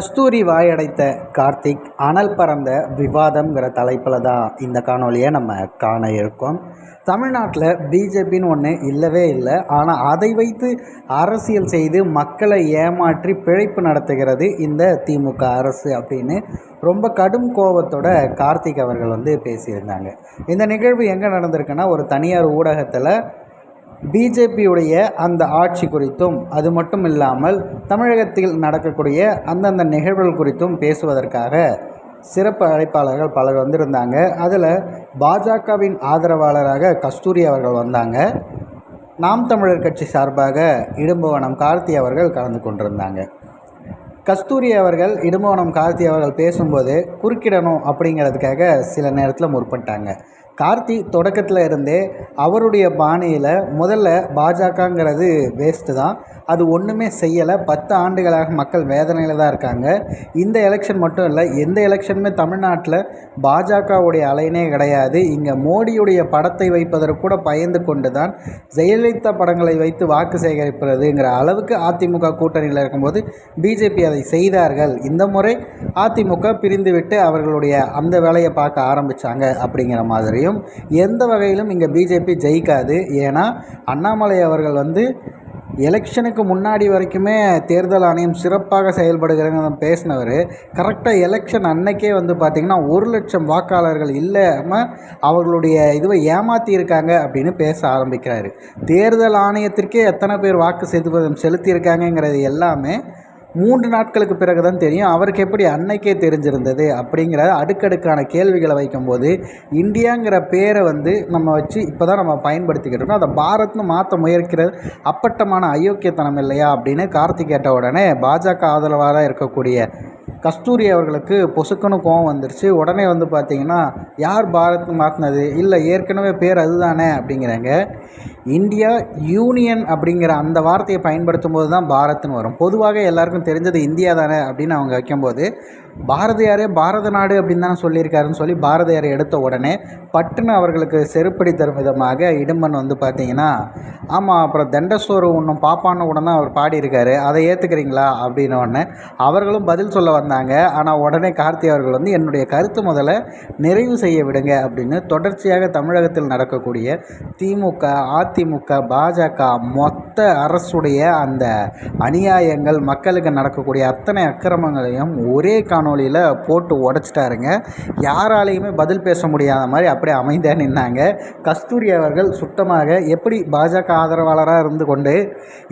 கஸ்தூரி வாயடைத்த கார்த்திக் அனல் பறந்த விவாதம்ங்கிற தலைப்பில் தான் இந்த காணொலியை நம்ம காண இருக்கோம். தமிழ்நாட்டில் பிஜேபின்னு ஒன்று இல்லவே இல்லை. ஆனால் அதை வைத்து அரசியல் செய்து மக்களை ஏமாற்றி பிழைப்பு நடத்துகிறது இந்த திமுக அரசு அப்படின்னு ரொம்ப கடும் கோபத்தோட கார்த்திக் அவர்கள் வந்து பேசியிருந்தாங்க. இந்த நிகழ்வு எங்கே நடந்திருக்குன்னா ஒரு தனியார் ஊடகத்தில் பிஜேபியுடைய அந்த ஆட்சி குறித்தும் அது மட்டும் இல்லாமல் தமிழகத்தில் நடக்கக்கூடிய அந்தந்த நிகழ்வுகள் குறித்தும் பேசுவதற்காக சிறப்பு அழைப்பாளர்கள் பலர் வந்திருந்தாங்க. அதில் பாஜகவின் ஆதரவாளராக கஸ்தூரி அவர்கள் வந்தாங்க. நாம் தமிழர் கட்சி சார்பாக இடும்பவனம் கார்த்தி அவர்கள் கலந்து கொண்டிருந்தாங்க. கஸ்தூரி அவர்கள் இடும்பவனம் கார்த்தி அவர்கள் பேசும்போது குறுக்கிடணும் அப்படிங்கிறதுக்காக சில நேரத்தில் முற்பட்டாங்க. கார்த்தி தொடக்கத்தில் இருந்தே அவருடைய பாணியில் முதல்ல பாஜகங்கிறது வேஸ்ட்டு தான். அது ஒன்றுமே செய்யலை. பத்து ஆண்டுகளாக மக்கள் வேதனையில் தான் இருக்காங்க. இந்த எலெக்ஷன் மட்டும் இல்லை எந்த எலெக்ஷனுமே தமிழ்நாட்டில் பாஜகவுடைய அலைனே கிடையாது. இங்கே மோடியுடைய படத்தை வைப்பதற்கு கூட பயந்து கொண்டு தான் ஜெயலலிதா படங்களை வைத்து வாக்கு சேகரிப்பதுங்கிற அளவுக்கு அதிமுக கூட்டணியில் இருக்கும்போது பிஜேபி அதை செய்தார்கள். இந்த முறை அதிமுக பிரிந்துவிட்டு அவர்களுடைய அந்த வேலையை பார்க்க ஆரம்பித்தாங்க அப்படிங்கிற மாதிரி மாதிரியும் எந்த வகையிலும் இங்கே பிஜேபி ஜெயிக்காது. ஏன்னா அண்ணாமலை அவர்கள் வந்து எலெக்ஷனுக்கு முன்னாடி வரைக்குமே தேர்தல் ஆணையம் சிறப்பாக செயல்படுகிறேன்னு பேசினவர். கரெக்டாக எலெக்ஷன் அன்னைக்கே வந்து பார்த்திங்கன்னா ஒரு லட்சம் வாக்காளர்கள் இல்லாமல் அவர்களுடைய இதுவை ஏமாற்றி இருக்காங்க அப்படின்னு பேச ஆரம்பிக்கிறாரு. தேர்தல் ஆணையத்திற்கே எத்தனை பேர் வாக்கு செலுத்தி செலுத்தியிருக்காங்கங்கிறது எல்லாமே மூன்று நாட்களுக்கு பிறகு தான் தெரியும் அவருக்கு எப்படி அன்னைக்கே தெரிஞ்சிருந்தது அப்படிங்கிற அடுக்கடுக்கான கேள்விகளை வைக்கும்போது இந்தியாங்கிற பேரை வந்து நம்ம வச்சு இப்போ தான் நம்ம பயன்படுத்திக்கிட்டு இருக்கோம். அதை பாரத்னு மாற்ற முயற்கிறது அப்பட்டமான அயோக்கியத்தனம் இல்லையா அப்படின்னு கார்த்திக் கேட்ட உடனே பாஜக ஆதரவாக இருக்கக்கூடிய கஸ்தூரி அவர்களுக்கு பொசுக்குன்னு கோவம் வந்துருச்சு. உடனே வந்து பார்த்திங்கன்னா யார் பாரத் மாற்றினது இல்லை ஏற்கனவே பேர் அதுதானே? அப்படிங்கிறாங்க. இந்தியா யூனியன் அப்படிங்கிற அந்த வார்த்தையை பயன்படுத்தும் போது தான் பாரத்னு வரும். பொதுவாக எல்லாருக்கும் தெரிஞ்சது இந்தியா தானே அப்படின்னு அவங்க வைக்கும்போது பாரதியாரே பாரத நாடு அப்படின்னு தானே சொல்லியிருக்காருன்னு சொல்லி பாரதியாரை எடுத்த உடனே பட்டுன்னு அவர்களுக்கு செருப்படி தரும் விதமாக இடும்பன் வந்து பார்த்தீங்கன்னா ஆமாம் அப்புறம் தண்டசோறு ஒன்றும் பாப்பான்னு கூட தான் அவர் பாடியிருக்காரு. அதை ஏற்றுக்கிறீங்களா அப்படின்னு உடனே அவர்களும் பதில் சொல்ல வந்தாங்க ஆனால் உடனே கார்த்தி அவர்கள் வந்து என்னுடைய கருத்து முதல்ல நிறைவு செய்ய விடுங்க அப்படின்னு தொடர்ச்சியாக தமிழகத்தில் நடக்கக்கூடிய திமுக அதிமுக பாஜக மொத்த அரசுடைய அந்த அநியாயங்கள் மக்களுக்கு நடக்கக்கூடிய அத்தனை அக்கிரமங்களையும் ஒரே காணொலியில் போட்டு உடச்சிட்டாருங்க. யாராலையுமே பதில் பேச முடியாத மாதிரி அப்படியே அமைந்தே நின்னாங்க. கஸ்தூரி அவர்கள் சுத்தமாக எப்படி பாஜக ஆதரவாளராக இருந்து கொண்டு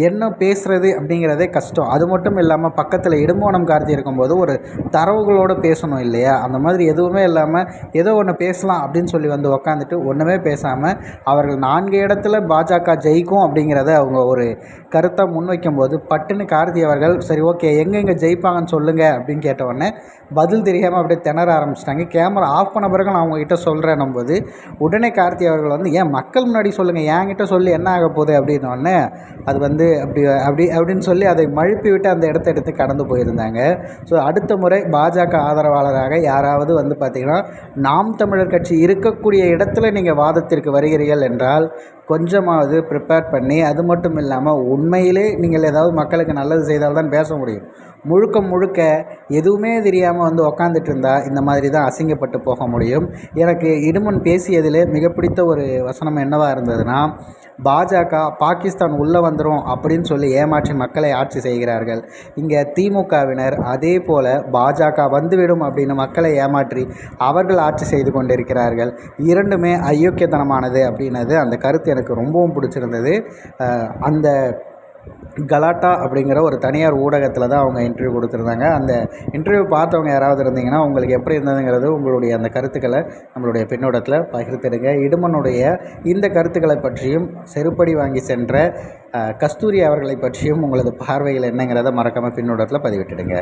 என்ன பேசுகிறது அப்படிங்கிறதே கஷ்டம். அது மட்டும் இல்லாமல் பக்கத்தில் இடும்போனம் கார்த்தி இருக்கும்போது ஒரு தரவுகளோடு பேசணும் இல்லையா? அந்த மாதிரி எதுவுமே இல்லாமல் ஏதோ ஒன்று பேசலாம் அப்படின்னு சொல்லி வந்து உக்காந்துட்டு ஒன்றுமே பேசாமல் அவர்கள் நான்கு இடத்துல பாஜக ஜெயிக்கும் அப்படிங்கிறத அவங்க ஒரு கருத்தை முன்வைக்கும் போது பட்டுன்னு கார்த்தி அவர்கள் சரி ஓகே எங்கெங்கே ஜெயிப்பாங்கன்னு சொல்லுங்கள் அப்படின்னு கேட்ட உடனே பதில் தெரியாமல் அப்படியே திணற ஆரம்பிச்சிட்டாங்க. கேமரா ஆஃப் பண்ண பிறகு நான் அவங்ககிட்ட சொல்கிறேன் போது உடனே கார்த்தி அவர்கள் வந்து ஏன் மக்கள் முன்னாடி சொல்லுங்கள் என்கிட்ட சொல்லி என்ன ஆக போகுது? அப்படின்னோடனே அது வந்து அப்படி அப்படி அப்படின்னு சொல்லி அதை மழுப்பி விட்டு அந்த இடத்த எடுத்து கடந்து போயிருந்தாங்க. ஸோ அடுத்த முறை பாஜக ஆதரவாளராக யாராவது வந்து பார்த்திங்கன்னா நாம் தமிழர் கட்சி இருக்கக்கூடிய இடத்துல நீங்கள் வாதத்திற்கு வருகிறீர்கள் என்றால் கொஞ்சமாவது ப்ரிப்பேர் பண்ணி அது மட்டும் இல்லாமல் உண்மையிலே நீங்கள் ஏதாவது மக்களுக்கு நல்லது செய்தால் தான் பேச முடியும். முழுக்க முழுக்க எதுவுமே தெரியாமல் வந்து உக்காந்துட்டு இருந்தால் இந்த மாதிரி தான் அசிங்கப்பட்டு போக முடியும். எனக்கு இடுமன் பேசியதில் மிக பிடித்த ஒரு வசனம் என்னவாக இருந்ததுன்னா பாஜக பாகிஸ்தான் உள்ளே வந்துடும் அப்படின்னு சொல்லி ஏமாற்றி மக்களை ஆட்சி செய்கிறார்கள். இங்கே திமுகவினர் அதே போல் பாஜக வந்துவிடும் அப்படின்னு மக்களை ஏமாற்றி அவர்கள் ஆட்சி செய்து கொண்டிருக்கிறார்கள். இரண்டுமே அயோக்கியத்தனமானது அப்படின்னது அந்த கருத்து எனக்கு ரொம்பவும் பிடிச்சிருந்தது. அந்த கலாட்டா அப்படிங்கிற ஒரு தனியார் ஊடகத்தில் தான் அவங்க இன்டர்வியூ கொடுத்துருந்தாங்க. அந்த இன்டர்வியூ பார்த்தவங்க யாராவது இருந்தீங்கன்னா உங்களுக்கு எப்படி இருந்ததுங்கிறது உங்களுடைய அந்த கருத்துக்களை நம்மளுடைய பின்னோடத்தில் பகிர்ந்துடுங்க. இடுமனுடைய இந்த கருத்துக்களை பற்றியும் செருப்படி வாங்கி சென்ற கஸ்தூரி அவர்களை பற்றியும் உங்களது பார்வைகள் என்னங்கிறத மறக்காமல் பின்னோடத்தில் பதிவிட்டுடுங்க.